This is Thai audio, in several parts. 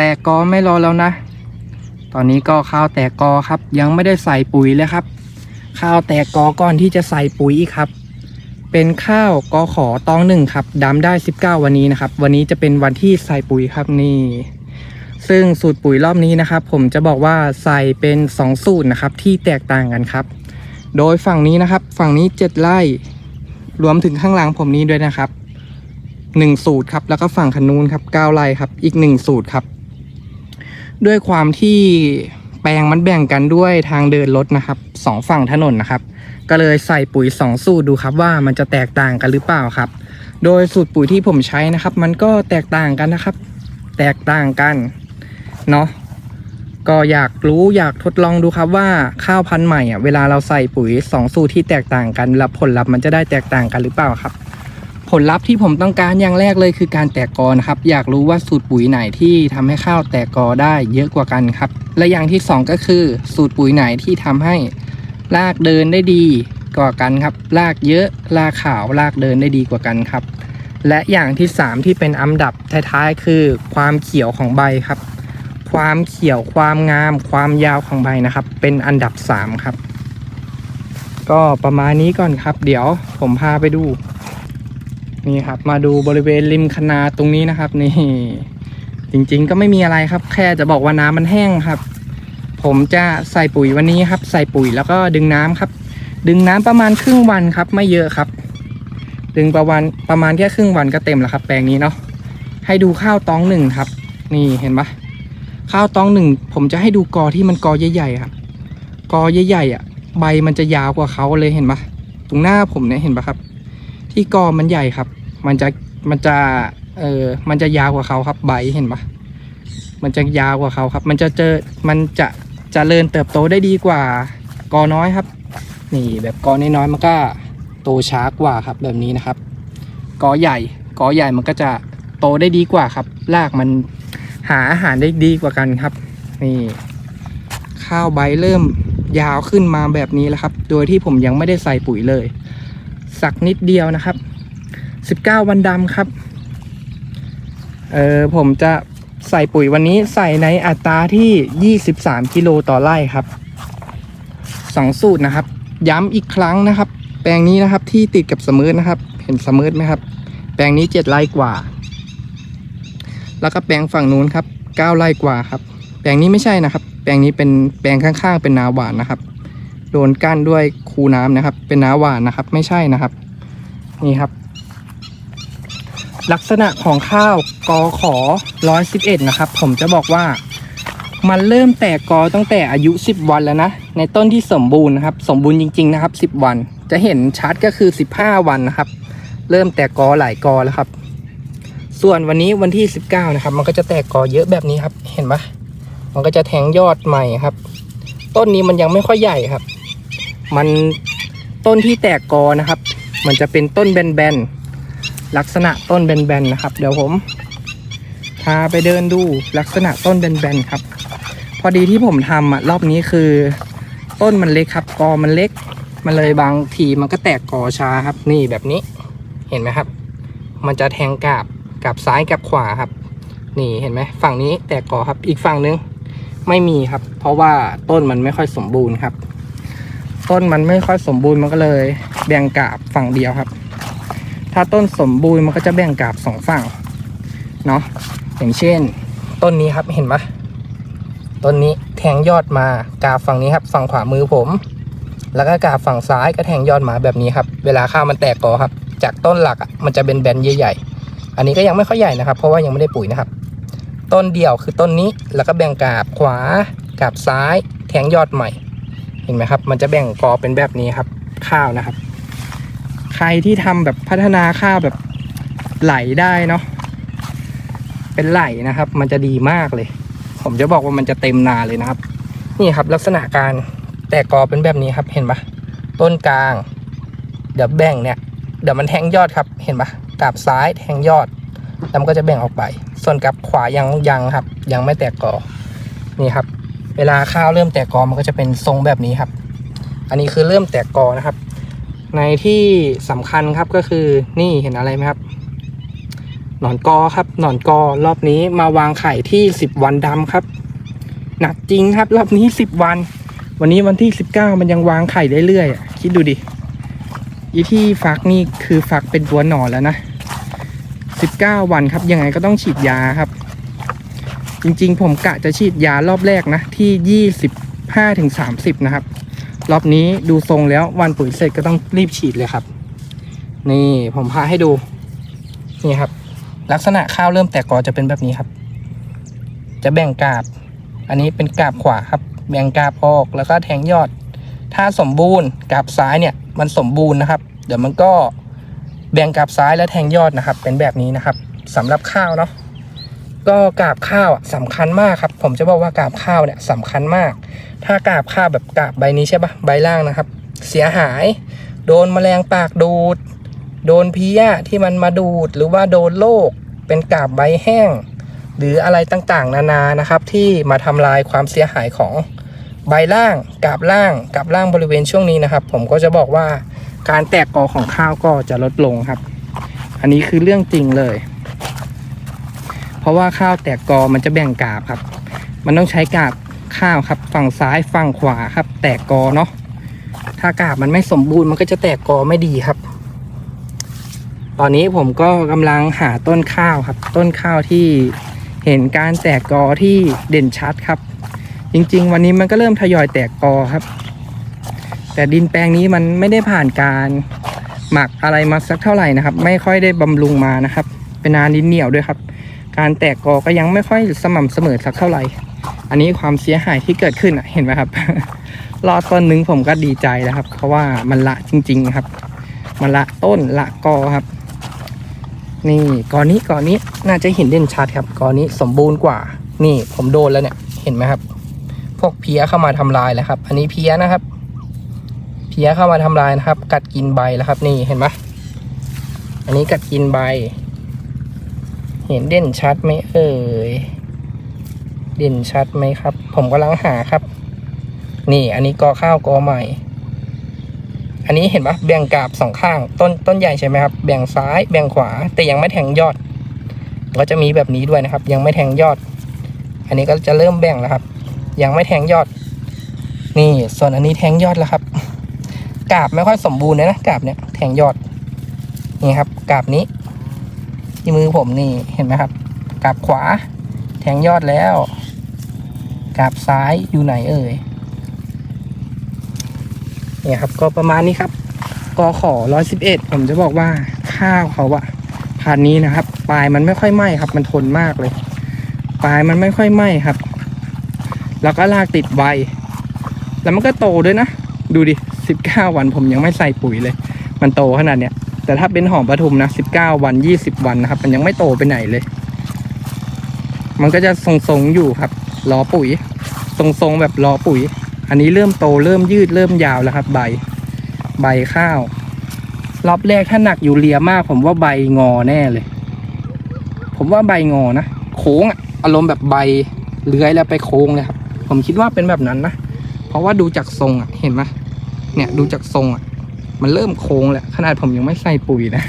แตกกอไม่รอแล้วนะ ตอนนี้ก็ข้าวแตกกอครับ ยังไม่ได้ใส่ปุ๋ยเลยครับ ข้าวแตกกอก่อนที่จะใส่ปุ๋ยอีกครับ เป็นข้าวกอขอตองหนึ่งครับดำได้ 19 วันนี้นะครับ วันนี้จะเป็นวันที่ใส่ปุ๋ยครับนี่ ซึ่งสูตรปุ๋ยรอบนี้นะครับ ผมจะบอกว่าใส่เป็น 2 สูตรนะครับที่แตกต่างกันครับ โดยฝั่งนี้นะครับ ฝั่งนี้ 7 ไร่ รวมถึงข้างหลังผมนี้ด้วยนะครับหนึ่งสูตรครับแล้วก็ฝั่งขนูนครับเก้าไร่ครับ อีกหนึ่งสูตรครับ ด้วยความที่แปลงมันแบ่งกันด้วยทางเดินรถนะครับสองฝั่งถนนนะครับ ก็เลยใส่ปุ๋ยสองสูตรดูครับว่ามันจะแตกต่างกันหรือเปล่าครับ โดยสูตรปุ๋ยที่ผมใช้นะครับ มันก็แตกต่างกันนะครับ แตกต่างกันเนาะก็อยากรู้อยากทดลองดูครับว่าข้าวพันธุ์ใหม่อะเวลาเราใส่ปุ๋ยสองสูตรที่แตกต่างกันแล้วผลลัพธ์มันจะได้แตกต่างกันหรือเปล่าครับ ผลลัพธ์ที่ผมต้องการอย่างแรกเลยคือการแตกกอนะครับ อยากรู้ว่าสูตรปุ๋ยไหนที่ทำให้ข้าวแตกกอได้เยอะกว่ากันครับ และอย่างที่สองก็คือ สูตรปุ๋ยไหนที่ทำให้รากเดินได้ดีกว่ากันครับ รากเยอะรากขาวรากเดินได้ดีกว่ากันครับ และอย่างที่สามที่เป็นอันดับท้ายๆ คือ ความเขียวของใบครับ ความเขียวความงาม ความยาวของใบนะครับ เป็นอันดับสามครับ ก็ประมาณนี้ก่อนครับ เดี๋ยวผมพาไปดู นี่ครับ มาดูบริเวณริมคณาตรงนี้นะครับ นี่ จริงๆก็ไม่มีอะไรครับ แค่จะบอกว่าน้ำมันแห้งครับ ผมจะใส่ปุ๋ยวันนี้ครับ ใส่ปุ๋ยแล้วก็ดึงน้ำครับ ดึงน้ำประมาณครึ่งวันครับ ไม่เยอะครับ ดึงประมาณประมาณแค่ครึ่งวันก็เต็มแล้วครับ แปลงนี้เนาะให้ดูข้าวตองหนึ่งครับ นี่เห็นปะข้าวตองหนึ่งผมจะให้ดูกอที่มันกอใหญ่ๆครับกอใหญ่ๆอะ ใบมันจะยาวกว่าเขาเลยเห็นปะตรงหน้าผมเนี่ยเห็นปะครับ ที่กอมันใหญ่ครับ มันจะมันจะเออมันจะยาวกว่าเขาครับใบเห็นปะมันจะยาวกว่าเขาครับ มันจะเจอมันจะจะเจริญเติบโตได้ดีกว่ากอน้อยครับ นี่แบบกอน้อยๆมันก็โตช้ากว่าครับแบบนี้นะครับกอใหญ่กอใหญ่มันก็จะโตได้ดีกว่าครับรากมันหาอาหารได้ดีกว่ากันครับ นี่ข้าวใบเริ่มยาวขึ้นมาแบบนี้แล้วครับ โดยที่ผมยังไม่ได้ใส่ปุ๋ยเลย สักนิดเดียวนะครับ 19วันดำครับ เออผมจะใส่ปุ๋ยวันนี้ใส่ในอัตราที่ 23 กิโลต่อไร่ครับสองสูตรนะครับ ย้ำอีกครั้งนะครับ แปลงนี้นะครับที่ติดกับสมืทนะครับ เห็นสมืทไหมครับ แปลงนี้ 7 ไร่กว่า แล้วก็แปลงฝั่งนู้นครับ 9 ไร่กว่าครับ แปลงนี้ไม่ใช่นะครับ แปลงนี้เป็นแปลงข้างๆ เป็นนาหวานนะครับ โดนกั้นด้วยคูน้ำนะครับ เป็นนาหวานนะครับ ไม่ใช่นะครับ นี่ครับ ลักษณะของข้าวกอขอ111 นะครับ ผมจะบอกว่า มันเริ่มแตกกอตั้งแต่อายุ 10 วันแล้วนะ ในต้นที่สมบูรณ์นะครับ สมบูรณ์จริง ๆ นะครับ 10 วัน จะเห็นชัดก็คือ 15 วันนะครับ เริ่มแตกกอหลายกอแล้วครับ ส่วนวันนี้วันที่ 19 นะครับ มันก็จะแตกกอเยอะแบบนี้ครับ เห็นปะมันก็จะแทงยอดใหม่ครับ ต้นนี้มันยังไม่ค่อยใหญ่ครับ มันต้นที่แตกกอนะครับ มันจะเป็นต้นแบนๆ ลักษณะต้นแบนๆนะครับ เดี๋ยวผมพาไปเดินดูลักษณะต้นแบนๆครับ พอดีที่ผมทำอะรอบนี้คือ ต้นมันเล็กครับกอมันเล็ก มันเลยบางทีมันก็แตกกอช้าครับ นี่แบบนี้เห็นไหมครับ มันจะแทงกาบกาบซ้ายกับขวาครับ นี่เห็นไหมฝั่งนี้แตกกอครับอีกฝั่งนึงไม่มีครับ เพราะว่าต้นมันไม่ค่อยสมบูรณ์ครับ ต้นมันไม่ค่อยสมบูรณ์มันก็เลย แบ่งกาบฝั่งเดียวครับ ถ้าต้นสมบูรณ์มันก็จะแบ่งกาบสองฝั่งเนาะอย่างเช่น ต้นนี้ครับเห็นไหมต้นนี้แทงยอดมากาบฝั่งนี้ครับ ฝั่งขวามือผม แล้วก็กาบฝั่งซ้ายก็แทงยอดมาแบบนี้ครับ เวลาข้าวมันแตกกอครับ จากต้นหลักมันจะเป็นแบนใหญ่ๆอันนี้ก็ยังไม่ค่อยใหญ่นะครับ เพราะว่ายังไม่ได้ปุ๋ยนะครับ ต้นเดียวคือต้นนี้แล้วก็แบ่งกาบขวากาบซ้าย แทงยอดใหม่ เห็นไหมครับ มันจะแบ่งกอเป็นแบบนี้ครับ ข้าวนะครับ ใครที่ทำแบบพัฒนาข้าวแบบไหลได้เนาะเป็นไหลนะครับ มันจะดีมากเลย ผมจะบอกว่ามันจะเต็มนาเลยนะครับ นี่ครับลักษณะการแตกกอเป็นแบบนี้ครับเห็นปะต้นกลาง เดี๋ยวแบ่งเนี่ย เดี๋ยวมันแทงยอดครับ เห็นปะกาบซ้ายแทงยอดแล้วมันก็จะแบ่งออกไป ส่วนกับขวายังยังครับ ยังไม่แตกกอนี่ครับ เวลาข้าวเริ่มแตกกอมันก็จะเป็นทรงแบบนี้ครับ อันนี้คือเริ่มแตกกอนะครับ ในที่สำคัญครับก็คือนี่เห็นอะไรไหมครับหนอนกอครับหนอนกอรอบนี้มาวางไข่ที่สิบวันดำครับ หนักจริงครับ รอบนี้สิบวัน วันนี้วันที่สิบเก้ามันยังวางไข่ได้เรื่อยอะคิดดูดิอีที่ฟักนี่คือฟักเป็นตัวหนอนแล้วนะสิบเก้าวันครับ ยังไงก็ต้องฉีดยาครับ จริงๆ ผมกะจะฉีดยารอบแรกนะ ที่ยี่สิบห้าถึงสามสิบนะครับ รอบนี้ดูทรงแล้ววันปุ๋ยเสร็จก็ต้องรีบฉีดเลยครับ นี่ผมพาให้ดู นี่ครับ ลักษณะข้าวเริ่มแตกกอจะเป็นแบบนี้ครับ จะแบ่งกาบ อันนี้เป็นกาบขวาครับ แบ่งกาบออกแล้วก็แทงยอด ถ้าสมบูรณ์กาบซ้ายเนี่ย มันสมบูรณ์นะครับ เดี๋ยวมันก็แบ่งกาบซ้ายและแทงยอดนะครับ เป็นแบบนี้นะครับสำหรับข้าวเนาะ ก็กาบข้าวอะสำคัญมากครับ ผมจะบอกว่ากาบข้าวเนี่ยสำคัญมาก ถ้ากาบข้าวแบบกาบใบนี้ใช่ปะใบล่างนะครับ เสียหาย โดนแมลงปากดูด โดนพียที่มันมาดูด หรือว่าโดนโรคเป็นกาบใบแห้ง หรืออะไรต่างๆ นานานะครับ ที่มาทำลายความเสียหายของใบล่างกาบล่างกาบล่างบริเวณช่วงนี้นะครับ ผมก็จะบอกว่าการแตกกอของข้าวก็จะลดลงครับ อันนี้คือเรื่องจริงเลย เพราะว่าข้าวแตกกอมันจะแบ่งกาบครับ มันต้องใช้กาบข้าวครับ ฝั่งซ้ายฝั่งขวาครับ แตกกอเนาะถ้ากาบมันไม่สมบูรณ์มันก็จะแตกกอไม่ดีครับ ตอนนี้ผมก็กำลังหาต้นข้าวครับ ต้นข้าวที่เห็นการแตกกอที่เด่นชัดครับ จริง ๆ วันนี้มันก็เริ่มทยอยแตกกอครับ แต่ดินแปลงนี้มันไม่ได้ผ่านการหมักอะไรมาสักเท่าไหร่นะครับ ไม่ค่อยได้บำรุงมานะครับ เป็นนาดินเหนียวด้วยครับ การแตกกอก็ยังไม่ค่อยสม่ำเสมอสักเท่าไหร่ อันนี้ความเสียหายที่เกิดขึ้นเห็นไหมครับ รอดต้นหนึงผมก็ดีใจแล้วครับ เพราะว่ามันละจริง ๆครับ มันละต้นละกอครับ นี่กอนี้กอนี้น่าจะเห็นเด่นชัดครับกอนี้สมบูรณ์กว่า นี่ผมโดนแล้วเนี่ย เห็นไหมครับ พวกเพี้ยเข้ามาทำลายแล้วครับ อันนี้เพี้ยนะครับ เพี้ยเข้ามาทำลายนะครับ กัดกินใบแล้วครับ นี่เห็นไหมอันนี้กัดกินใบ เห็นเด่นชัดไหมเอ่ย เด่นชัดไหมครับ ผมกำลังหาครับ นี่อันนี้กอข้าวกอใหม่ อันนี้เห็นปะแบ่งกาบสองข้าง ต้นต้นใหญ่ใช่ไหมครับ แบ่งซ้ายแบ่งขวา แต่ยังไม่แทงยอด ก็จะมีแบบนี้ด้วยนะครับ ยังไม่แทงยอด อันนี้ก็จะเริ่มแบ่งแล้วครับ ยังไม่แทงยอด นี่ส่วนอันนี้แทงยอดแล้วครับ กาบไม่ค่อยสมบูรณ์เลยนะกาบเนี้ยแทงยอด นี่ครับกาบนี้ ที่มือผมนี่เห็นไหมครับกาบขวา แทงยอดแล้วกาบซ้ายอยู่ไหนเอ่ยเนี่ยครับก็ประมาณนี้ครับกอขอร้อยสิบเอ็ดผมจะบอกว่าข้าวเขาอะพันนี้นะครับ ปลายมันไม่ค่อยไหม้ครับ มันทนมากเลย ปลายมันไม่ค่อยไหม้ครับ แล้วก็รากติดใบ แล้วมันก็โตด้วยนะ ดูดิสิบเก้าวันผมยังไม่ใส่ปุ๋ยเลย มันโตขนาดเนี้ย แต่ถ้าเป็นหอมปทุมนะสิบเก้าวันยี่สิบวันนะครับ มันยังไม่โตไปไหนเลย มันก็จะทรงๆอยู่ครับรอปุ๋ย ทรงๆแบบรอปุ๋ย อันนี้เริ่มโตเริ่มยืดเริ่มยาวแล้วครับ ใบ ใบข้าว รอบแรกถ้าหนักอยู่เรียมาก ผมว่าใบงอแน่เลย ผมว่าใบงอนะโค้งอารมณ์แบบใบเลื้อยแล้วไปโค้งเลยครับ ผมคิดว่าเป็นแบบนั้นนะ เพราะว่าดูจากทรงอะเห็นไหมเนี่ยดูจากทรงอะ มันเริ่มโค้งแล้วขนาดผมยังไม่ใส่ปุ๋ยนะ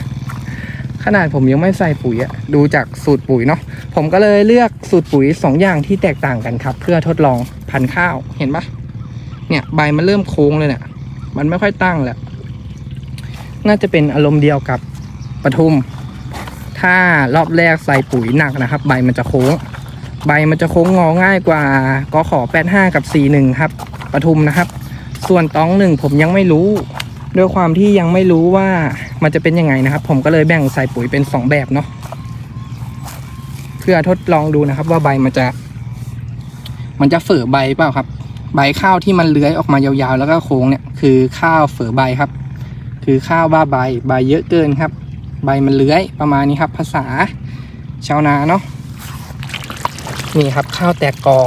ขนาดผมยังไม่ใส่ปุ๋ยอะดูจากสูตรปุ๋ยเนาะผมก็เลยเลือกสูตรปุ๋ยสองอย่างที่แตกต่างกันครับ เพื่อทดลองพันธุ์ข้าวเห็นปะเนี่ยใบมันเริ่มโค้งเลยเนี่ยมันไม่ค่อยตั้งแล้ว น่าจะเป็นอารมณ์เดียวกับปทุม ถ้ารอบแรกใส่ปุ๋ยหนักนะครับ ใบมันจะโค้ง ใบมันจะโค้งงอง่ายกว่ากขอ85 กับ 41 ครับปทุมนะครับ ส่วนตองหนึ่งผมยังไม่รู้ ด้วยความที่ยังไม่รู้ว่ามันจะเป็นยังไงนะครับ ผมก็เลยแบ่งใส่ปุ๋ยเป็น 2 แบบเนาะเพื่อทดลองดูนะครับ ว่าใบมันจะ มันจะเฝือใบเปล่าครับ ใบข้าวที่มันเลื้อยออกมายาวๆ แล้วก็โค้งเนี่ยคือข้าวเฝือใบครับ คือข้าวบ้าใบใบเยอะเกินครับ ใบมันเลื้อยประมาณนี้ครับ ภาษาชาวนาเนาะนี่ครับข้าวแตกกอ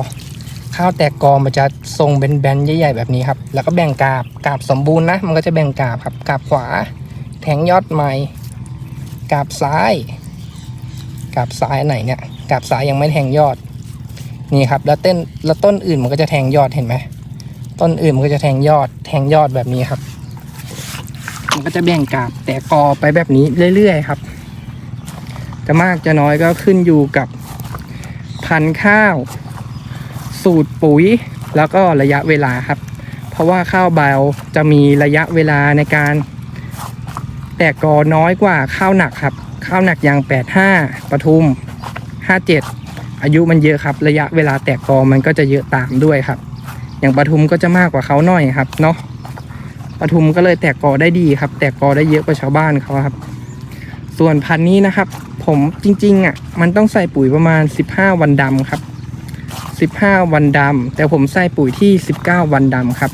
ข้าวแตกกอมันจะทรงเป็นแบนๆใหญ่ๆแบบนี้ครับ แล้วก็แบ่งกาบกาบสมบูรณ์นะ มันก็จะแบ่งกาบครับกาบขวา แทงยอดใหม่กาบซ้ายกาบซ้ายไหนเนี่ยกาบซ้ายยังไม่แทงยอดนี่ครับ แล้วเต้นแล้วต้นอื่นมันก็จะแทงยอดเห็นไหมต้นอื่นมันก็จะแทงยอด แทงยอดแบบนี้ครับ มันก็จะแบ่งกาบแต่กอไปแบบนี้เรื่อยๆครับ จะมากจะน้อยก็ขึ้นอยู่กับพันธุ์ข้าว สูตรปุ๋ย แล้วก็ระยะเวลาครับ เพราะว่าข้าวเบาจะมีระยะเวลาในการแตกกอน้อยกว่าข้าวหนักครับ ข้าวหนักอย่าง 85ปทุม 57 อายุมันเยอะครับ ระยะเวลาแตกกอมันก็จะเยอะตามด้วยครับ อย่างปทุมก็จะมากกว่าเขาหน่อยครับเนาะปทุมก็เลยแตกกอได้ดีครับ แตกกอได้เยอะกว่าชาวบ้านเขาครับ ส่วนพันธุ์นี้นะครับ ผมจริงๆอะมันต้องใส่ปุ๋ยประมาณ 15 วันดำครับ 15 วันดำแต่ผมใส่ปุ๋ยที่ 19 วันดำครับ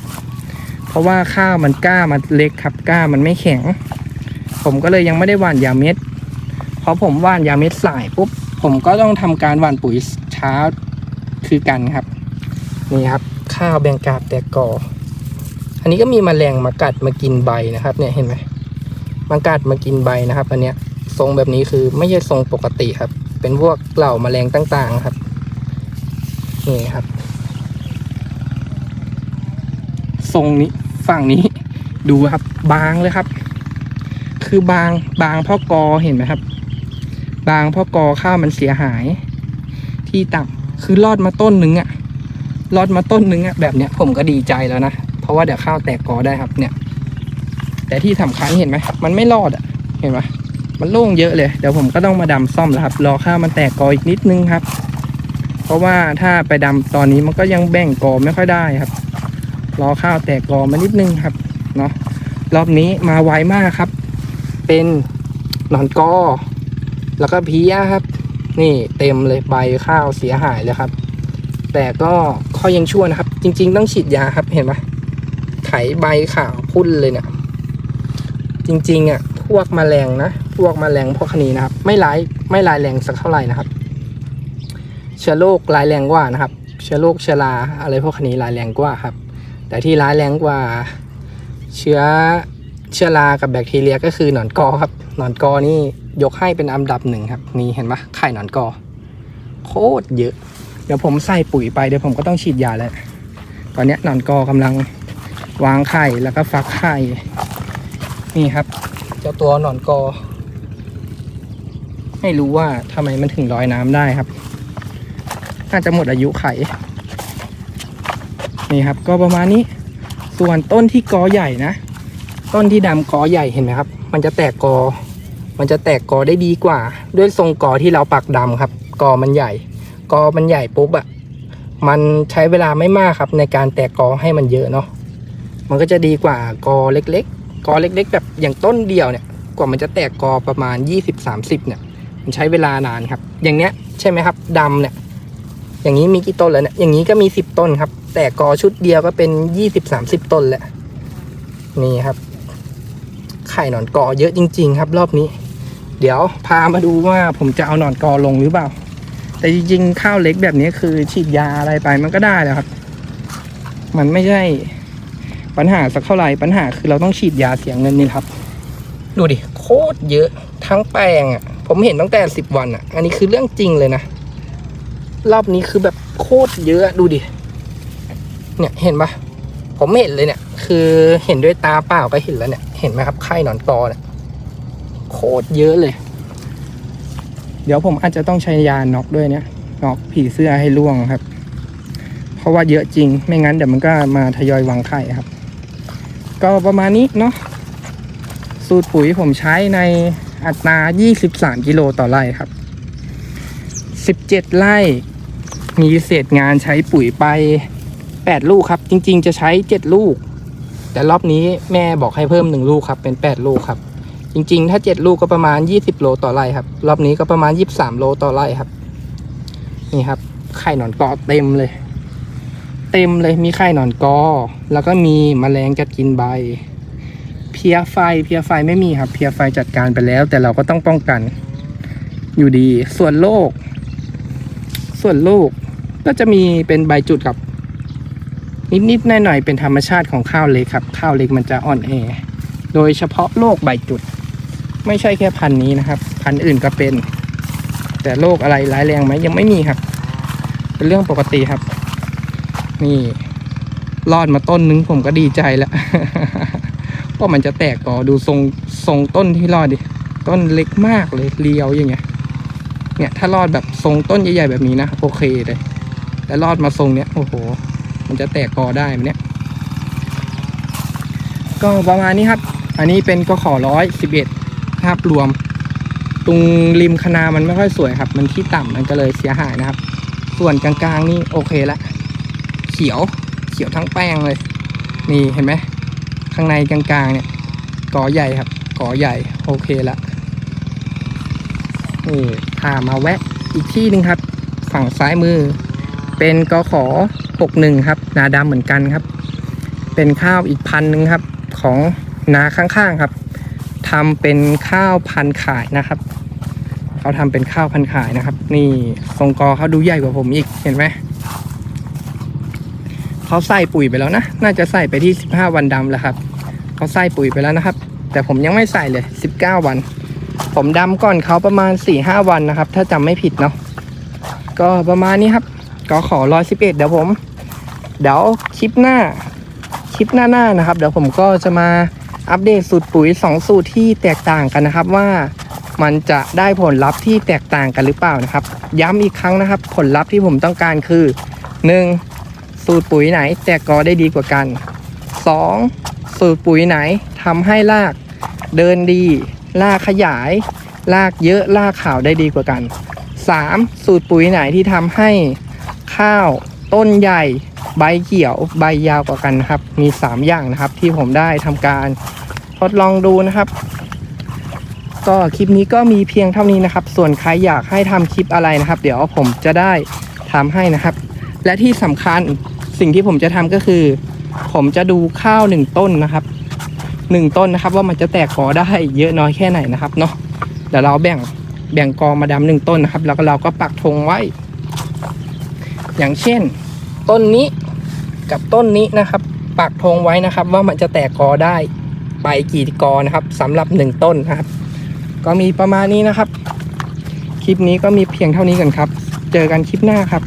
เพราะว่าข้าวมันกล้ามันเล็กครับกล้ามันไม่แข็ง ผมก็เลยยังไม่ได้หว่านยาเม็ดเพราะผมหว่านยาเม็ดสายปุ๊บผมก็ต้องทำการหว่านปุ๋ยเช้าคือกันครับนี่ครับ ข้าวแบงกาบแตกกออันนี้ก็มีแมลงมากัดมากินใบนะครับ เนี่ยเห็นไหมมากัดมากินใบนะครับ อันเนี้ยทรงแบบนี้คือไม่ใช่ทรงปกติครับ เป็นพวกเหล่าแมลงต่างๆครับ นี่ครับ ทรงนี้ฝั่งนี้ ดูครับ บางเลยครับ คือบางบางพราะกอเห็นไหมครับ บางพราะกอข้าวมันเสียหาย ที่ต่ำคือรอดมาต้นหนึ่งอะรอดมาต้นหนึ่งอะแบบเนี้ยผมก็ดีใจแล้วนะ เพราะว่าเดี๋ยวข้าวแตกกอได้ครับ เนี่ย แต่ที่สำคัญเห็นไหมมันไม่รอดอะเห็นไหมมันโล่งเยอะเลย เดี๋ยวผมก็ต้องมาดำซ่อมแล้วครับ รอข้าวมันแตกกออีกนิดนึงครับ เพราะว่าถ้าไปดำตอนนี้มันก็ยังแบ่งกอไม่ค่อยได้ครับ รอข้าวแตกกอมานิดนึงครับเนาะรอบนี้มาไวมากครับ เป็นหนอนกอ แล้วก็เพี้ยครับ นี่เต็มเลยใบข้าวเสียหายเลยครับ แต่ก็ข้อยังชั่วนะครับ จริง ๆ ต้องฉีดยาครับเห็นไหมไถใบขาวพุ่นเลยเนี่ยจริงๆอะพวกแมลงนะ พวกแมลงพวกคนีนะครับ ไม่ร้ายไม่ร้ายแรงสักเท่าไหร่นะครับ เชื้อโรคร้ายแรงกว่านะครับ เชื้อโรคเชื้อราอะไรพวกนีร้ายแรงกว่าครับ แต่ที่ร้ายแรงกว่า เชื้อเชื้อรากับแบคทีเรียก็คือหนอนกอครับ หนอนกอนี่ยกให้เป็นอันดับหนึ่งครับ นี่เห็นปะไข่หนอนกอ โคตรเยอะ เดี๋ยวผมใส่ปุ๋ยไปเดี๋ยวผมก็ต้องฉีดยาแล้ว ตอนนี้หนอนกอกำลังวางไข่แล้วก็ฟักไข่ นี่ครับ เจ้าตัวหนอนกอ ไม่รู้ว่าทำไมมันถึงลอยน้ำได้ครับ น่าจะหมดอายุไข่นี่ครับ ก็ประมาณนี้ ส่วนต้นที่กอใหญ่นะ ต้นที่ดำกอใหญ่เห็นไหมครับ มันจะแตกกอ มันจะแตกกอได้ดีกว่า ด้วยทรงกอที่เราปักดำครับ กอมันใหญ่ กอมันใหญ่ปุ๊บอะมันใช้เวลาไม่มากครับ ในการแตกกอให้มันเยอะเนาะ มันก็จะดีกว่ากอเล็ก ๆ กอเล็ก ๆ แบบอย่างต้นเดียวเนี่ย กว่ามันจะแตกกอประมาณ 20-30เนี่ย มันใช้เวลานานครับ อย่างเนี้ยใช่ไหมครับดำเนี่ย อย่างนี้มีกี่ต้นแล้วเนี่ยอย่างนี้ก็มี10ต้นครับ แต่กอชุดเดียวก็เป็น20-30ต้นแหละนี่ครับ ไข่หนอนกอเยอะจริง ๆ ครับ รอบนี้ เดี๋ยวพามาดูว่าผมจะเอาหนอนกอลงหรือเปล่า แต่จริงๆข้าวเล็กแบบนี้คือฉีดยาอะไรไปมันก็ได้แล้วครับ มันไม่ใช่ปัญหาสักเท่าไหร่ปัญหาคือเราต้องฉีดยาเสียเงินนี่ครับ ดูดิโคตรเยอะทั้งแปลงอะ ผมเห็นตั้งแต่สิบวันอะ อันนี้คือเรื่องจริงเลยนะ รอบนี้คือแบบโคตรเยอะดูดิ เนี่ยเห็นปะผมเห็นเลยเนี่ย คือเห็นด้วยตาเปล่าก็เห็นแล้วเนี่ย เห็นไหมครับไข่หนอนกอเนี่ยโคตรเยอะเลย เดี๋ยวผมอาจจะต้องใช้ยาน็อกด้วยเนี่ยน็อกผีเสื้อให้ล่วงครับ เพราะว่าเยอะจริง ไม่งั้นเดี๋ยวมันก็มาทยอยวางไข่ครับ ก็ประมาณนี้เนาะสูตรปุ๋ยผมใช้ในอัตรา 23 กิโลต่อไร่ครับ 17 ไร่ มีเศษงานใช้ปุ๋ยไป 8 ลูกครับ จริง ๆ จะใช้ 7 ลูก แต่รอบนี้แม่บอกให้เพิ่ม 1 ลูกครับเป็น 8 ลูกครับ จริง ๆ ถ้า 7 ลูกก็ประมาณ 20 โลต่อไร่ครับ รอบนี้ก็ประมาณ 23 โลต่อไร่ครับ นี่ครับไข่หนอนกอเต็มเลย เต็มเลยมีไข่หนอนกอ แล้วก็มีแมลงกัดกินใบ เพียไฟเพียไฟไม่มีครับเพียไฟจัดการไปแล้ว แต่เราก็ต้องป้องกัน อยู่ดีส่วนโรคส่วนโรค ก็จะมีเป็นใบจุดกับ นิดๆหน่อยๆเป็นธรรมชาติของข้าวเล็กครับ ข้าวเล็กมันจะอ่อนแอโดยเฉพาะโรคใบจุด ไม่ใช่แค่พันนี้นะครับ พันอื่นก็เป็น แต่โรคอะไรร้ายแรงไหมยังไม่มีครับ เป็นเรื่องปกติครับ นี่รอดมาต้นนึงผมก็ดีใจแล้วว่ามันจะแตกก่อดูทรงทรงต้นที่รอดดิ ต้นเล็กมากเลยเรียวอย่างเงี้ย เนี่ยถ้ารอดแบบทรงต้นใหญ่ๆแบบนี้นะโอเคเลย แต่รอดมาทรงเนี้ยโอ้โห มันจะแตกกอได้ไหมเนี่ยก็ประมาณนี้ครับ อันนี้เป็นก็ขอร้อยสิบเอ็ดภาพรวม ตรงริมคณามันไม่ค่อยสวยครับ มันที่ต่ำมันก็เลยเสียหายนะครับ ส่วนกลางๆนี่โอเคละ เขียวเขียวทั้งแป้งเลย นี่เห็นไหมข้างในกลางๆเนี่ยกอใหญ่ครับกอใหญ่โอเคละนี่พามาแวะอีกที่หนึ่งครับ ฝั่งซ้ายมือ เป็นกขอ61ครับ นาดำเหมือนกันครับ เป็นข้าวอีกพันหนึ่งครับ ของนาข้างๆครับทำเป็นข้าวพันขายนะครับ เขาทำเป็นข้าวพันขายนะครับ นี่ทรงกอเขาดูใหญ่กว่าผมอีกเห็นไหมเขาใส่ปุ๋ยไปแล้วนะ น่าจะใส่ไปที่ 15 วันดำแล้วครับ เขาใส่ปุ๋ยไปแล้วนะครับ แต่ผมยังไม่ใส่เลย 19 วัน ผมดำก่อนเขาประมาณ4-5วันนะครับ ถ้าจำไม่ผิดเนาะ ก็ประมาณนี้ครับ ก็ขอร้อยสิบเอ็ดเดี๋ยวผม เดี๋ยวคลิปหน้า คลิปหน้าๆนะครับ เดี๋ยวผมก็จะมาอัปเดตสูตรปุ๋ย2สูตรที่แตกต่างกันนะครับว่ามันจะได้ผลลัพธ์ที่แตกต่างกันหรือเปล่านะครับ ย้ำอีกครั้งนะครับ ผลลัพธ์ที่ผมต้องการคือ 1. สูตรปุ๋ยไหน แตกกอได้ดีกว่ากัน 2. สูตรปุ๋ยไหนทำให้รากเดินดีรากขยายรากเยอะรากขาวได้ดีกว่ากัน 3. สูตรปุ๋ยไหนที่ทำให้ ข้าว ต้นใหญ่ ใบเขียว ใบยาวกว่ากันนะครับ มี 3 อย่างนะครับ ที่ผมได้ทำการทดลองดูนะครับ ก็คลิปนี้ก็มีเพียงเท่านี้นะครับ ส่วนใครอยากให้ทำคลิปอะไรนะครับ เดี๋ยวผมจะได้ทำให้นะครับ และที่สำคัญสิ่งที่ผมจะทำก็คือ ผมจะดูข้าวหนึ่งต้นนะครับหนึ่งต้นนะครับ ว่ามันจะแตกกอได้เยอะน้อยแค่ไหนนะครับเนาะเดี๋ยวเราแบ่งแบ่งกอมาดำหนึ่งต้นนะครับ แล้วก็เราก็ปักธงไว้ อย่างเช่น ต้นนี้กับต้นนี้นะครับ ปักธงไว้นะครับ ว่ามันจะแตกกอได้ไปกี่กอนะครับสำหรับหนึ่งต้นนะครับ ก็มีประมาณนี้นะครับ คลิปนี้ก็มีเพียงเท่านี้กันครับ เจอกันคลิปหน้าครับ